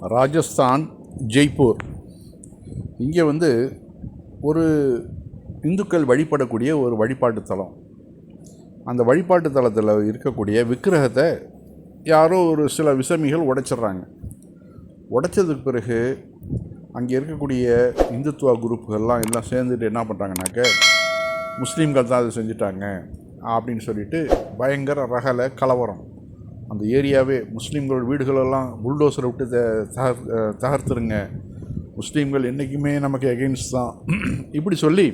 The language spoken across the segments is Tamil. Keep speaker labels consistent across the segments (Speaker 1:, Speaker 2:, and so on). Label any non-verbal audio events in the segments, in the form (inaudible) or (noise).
Speaker 1: ராஜஸ்தான் ஜெய்ப்பூர். இங்கே வந்து ஒரு இந்துக்கள் வழிபடக்கூடிய ஒரு வழிபாட்டு தலம். அந்த வழிபாட்டு தலத்தில் இருக்கக்கூடிய விக்கிரகத்தை யாரோ ஒரு சில விசமிகள் உடைச்சிட்றாங்க. உடைச்சதுக்கு பிறகு அங்கே இருக்கக்கூடிய இந்துத்துவ குரூப்புகள்லாம் எல்லாம் சேர்ந்துட்டு என்ன பண்ணுறாங்கனாக்க முஸ்லீம்கள் தான் அதை செஞ்சுட்டாங்க அப்படின்னு சொல்லிட்டு பயங்கர ரகலை கலவரம். அந்த ஏரியாவே முஸ்லீம்களோட வீடுகளெல்லாம் புல்டோசரை விட்டு த- தகர் தகர்த்துருங்க. முஸ்லீம்கள் என்றைக்குமே நமக்கு எகெயின்ஸ்ட் தான். (clears throat) இப்படி சொல்லி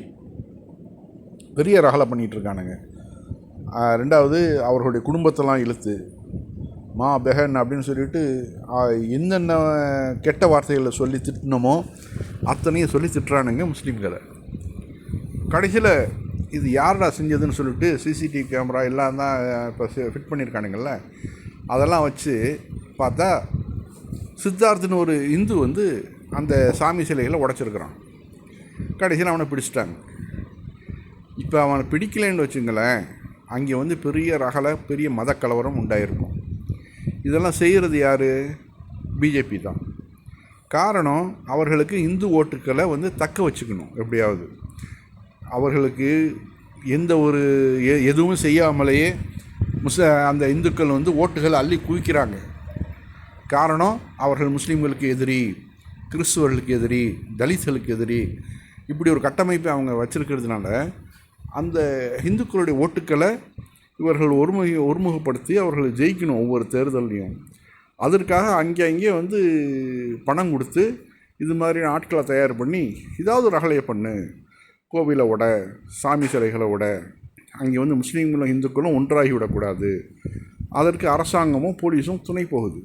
Speaker 1: பெரிய ரகலை பண்ணிகிட்ருக்கானுங்க ரெண்டாவது அவர்களுடைய குடும்பத்தெல்லாம் இழுத்து மா பெஹன் அப்படின்னு சொல்லிட்டு என்னென்ன கெட்ட வார்த்தைகளை சொல்லி திட்டினோமோ அத்தனையும் சொல்லி திட்டுறானுங்க முஸ்லீம்களை. கடைசியில் இது யாரடா செஞ்சதுன்னு சொல்லிட்டு சிசிடிவி கேமரா எல்லாம் தான் இப்போ ஃபிட் பண்ணியிருக்கானுங்கள்ல அதெல்லாம் வச்சு பார்த்தா சித்தார்த்துன்னு ஒரு இந்து வந்து அந்த சாமி சிலைகளை உடச்சிருக்கிறான். கடைசியில் அவனை பிடிச்சிட்டாங்க. இப்போ அவனை பிடிக்கலைன்னு வச்சுங்களேன் அங்கே வந்து பெரிய ரகல பெரிய மத கலவரம் உண்டாயிருக்கும். இதெல்லாம் செய்கிறது யார்? பிஜேபி தான். காரணம் அவர்களுக்கு இந்து ஓட்டுக்களை வந்து தக்க வச்சுக்கணும் எப்படியாவது. அவர்களுக்கு எந்த ஒரு எ- எதுவும் செய்யாமலேயே முஸ்ல அந்த இந்துக்கள் வந்து ஓட்டுகளை அள்ளி குவிக்கிறாங்க. காரணம் அவர்கள் முஸ்லீம்களுக்கு எதிரி கிறிஸ்துவர்களுக்கு எதிரி தலித்களுக்கு எதிரி. இப்படி ஒரு கட்டமைப்பை அவங்க வச்சுருக்கிறதுனால அந்த இந்துக்களுடைய ஓட்டுக்களை இவர்கள் ஒருமுக ஒருமுகப்படுத்தி அவர்களை ஜெயிக்கணும் ஒவ்வொரு தேர்தலையும் அதற்காக அங்கே அங்கே வந்து பணம் கொடுத்து இது மாதிரி ஆட்களை தயார் பண்ணி ஏதாவது ரகலையை பண்ணு. கோவிலை விட சாமி சிலைகளை விட அங்கே வந்து முஸ்லீம்களும் இந்துக்களும் ஒன்றாகி விடக்கூடாது அதற்கு அரசாங்கமும் போலீஸும் துணை போகுது.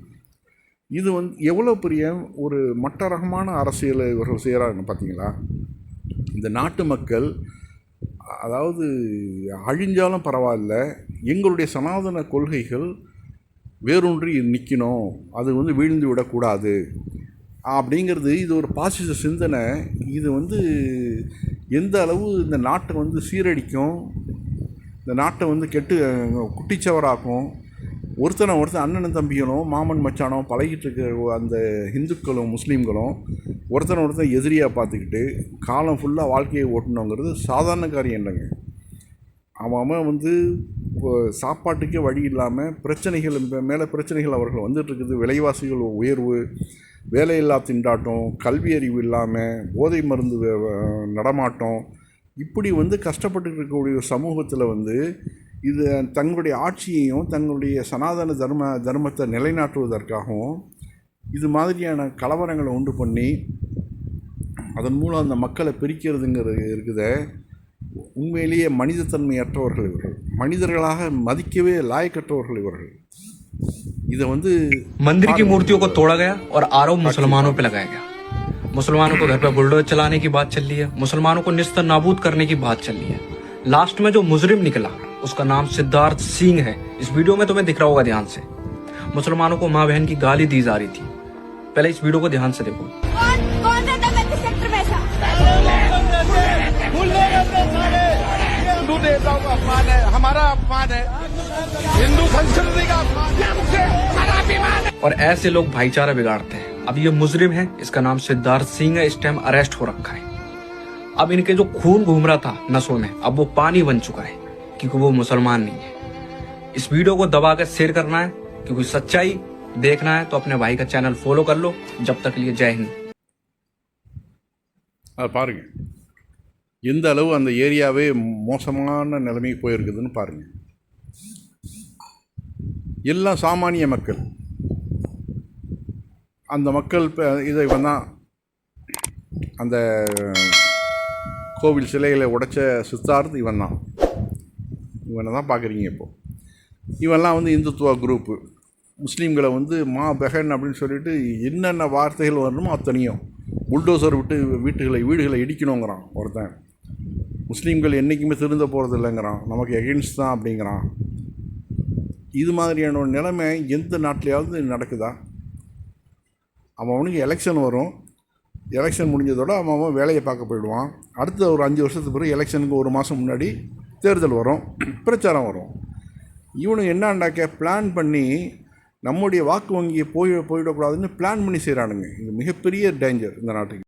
Speaker 1: இது வந்து எவ்வளோ பெரிய ஒரு மட்ட ரகமான அரசியலை இவர்கள் செய்கிறாங்க பார்த்தீங்களா? இந்த நாட்டு மக்கள் அதாவது அழிஞ்சாலும் பரவாயில்ல எங்களுடைய சனாதன கொள்கைகள் வேரூன்றி நிற்கணும் அது வந்து வீழ்ந்து விடக்கூடாது அப்படிங்கிறது இது ஒரு பாசிச சிந்தனை. இது வந்து எந்த அளவு இந்த நாட்டை வந்து சீரடிக்கும் இந்த நாட்டை வந்து கெட்டு குட்டிச்சவராக்கும். ஒருத்தனை ஒருத்தன் அண்ணனும் தம்பிகளும் மாமன் மச்சானும் பழகிட்டு இருக்க அந்த இந்துக்களும் முஸ்லீம்களும் ஒருத்தனை ஒருத்தன் எதிரியாக பார்த்துக்கிட்டு காலம் ஃபுல்லாக வாழ்க்கையை ஓட்டணுங்கிறது சாதாரண காரியம் இல்லைங்க. அவன் வந்து இப்போ சாப்பாட்டுக்கே வழி இல்லாமல் பிரச்சனைகள் மேலே பிரச்சனைகள் அவர்கள் வந்துட்டுருக்குது விலைவாசிகள் உயர்வு வேலையில்லா திண்டாட்டம் கல்வி அறிவு இல்லாமல் போதை மருந்து நடமாட்டம் இப்படி வந்து கஷ்டப்பட்டு இருக்கக்கூடிய ஒரு சமூகத்தில் வந்து இது தங்களுடைய ஆட்சியையும் தங்களுடைய சனாதன தர்ம தர்மத்தை நிலைநாட்டுவதற்காகவும் இது மாதிரியான கலவரங்களை உண்டு பண்ணி அதன் மூலம் அந்த மக்களை பிரிக்கிறதுங்கிறது இருக்குதே உண்மையிலேயே மனிதத்தன்மையற்றவர்கள் இவர்கள் மனிதர்களாக மதிக்கவே லாயக்கற்றவர்கள் இவர்கள் இதை வந்து
Speaker 2: मंदिर की मूर्तियों को तोड़ा गया और आरोप मुसलमानों पे लगाया गया मुसलमानों को घर पर बुलडोजर चलाने की बात चल रही है मुसलमानों को निस्तर नाबूद करने की बात चल रही है। लास्ट में जो मुजरिम निकला उसका नाम सिद्धार्थ सिंह है। इस वीडियो में तुम्हें दिख रहा होगा ध्यान से। मुसलमानों को माँ बहन की गाली दी जा रही थी। पहले इस वीडियो को ध्यान से देखो।
Speaker 3: कौन कौन
Speaker 4: अपमान है हमारा अपमान है हिंदू संस्कृति का अपमान। है है
Speaker 2: और ऐसे लोग भाईचारा बिगाड़ते हैं। अब ये मुजरिम है इसका नाम सिद्धार्थ सिंह है इस टाइम अरेस्ट हो रखा है अब इनके जो खून घूम रहा था नसों में अब वो पानी बन चुका है क्योंकि वो मुसलमान नहीं है इस वीडियो को दबा कर शेयर करना है क्योंकि सच्चाई देखना है तो अपने भाई का चैनल फॉलो कर लो जब तक के लिए जय हिंद
Speaker 1: அதை பாருங்கள் எந்த அளவு அந்த ஏரியாவே மோசமான நிலைமைக்கு போயிருக்குதுன்னு பாருங்கள் எல்லாம் சாமானிய மக்கள் அந்த மக்கள் இப்போ இதை இவன் தான் அந்த கோவில் சிலைகளை உடைச்ச சித்தார்த்து இவன் தான். இவனை தான் பார்க்குறீங்க இப்போது இவன்லாம் வந்து இந்துத்துவ குரூப்பு. முஸ்லீம்களை வந்து மா பெஹன் அப்படின்னு சொல்லிட்டு என்னென்ன வார்த்தைகள் வரணுமோ அத்தனையும் புல்டோசர் விட்டு வீட்டுகளை வீடுகளை இடிக்கணுங்கிறான் ஒருத்தன். முஸ்லீம்கள் என்றைக்குமே திருந்த போகிறது இல்லைங்கிறான். நமக்கு எகெயின்ஸ்ட் தான் அப்படிங்கிறான். இது மாதிரியான ஒரு நிலைமை எந்த நாட்டிலையாவது நடக்குதா? அவன் அவனுக்கு எலெக்ஷன் வரும். எலெக்ஷன் முடிஞ்சதோட அவன் அவன் வேலையை பார்க்க போயிடுவான். அடுத்த ஒரு அஞ்சு வருஷத்துக்கு பிறகு எலெக்ஷனுக்கு ஒரு மாதம் முன்னாடி தேர்தல் வரும். பிரச்சாரம் வரும். இவனுக்கு என்னாண்டாக்க? பிளான் பண்ணி நம்முடைய வாக்கு வங்கியை போய் போயிடக்கூடாதுன்னு பிளான் பண்ணி செய்கிறானுங்க இது மிகப்பெரிய டேஞ்சர் இந்த நாட்டுக்கு.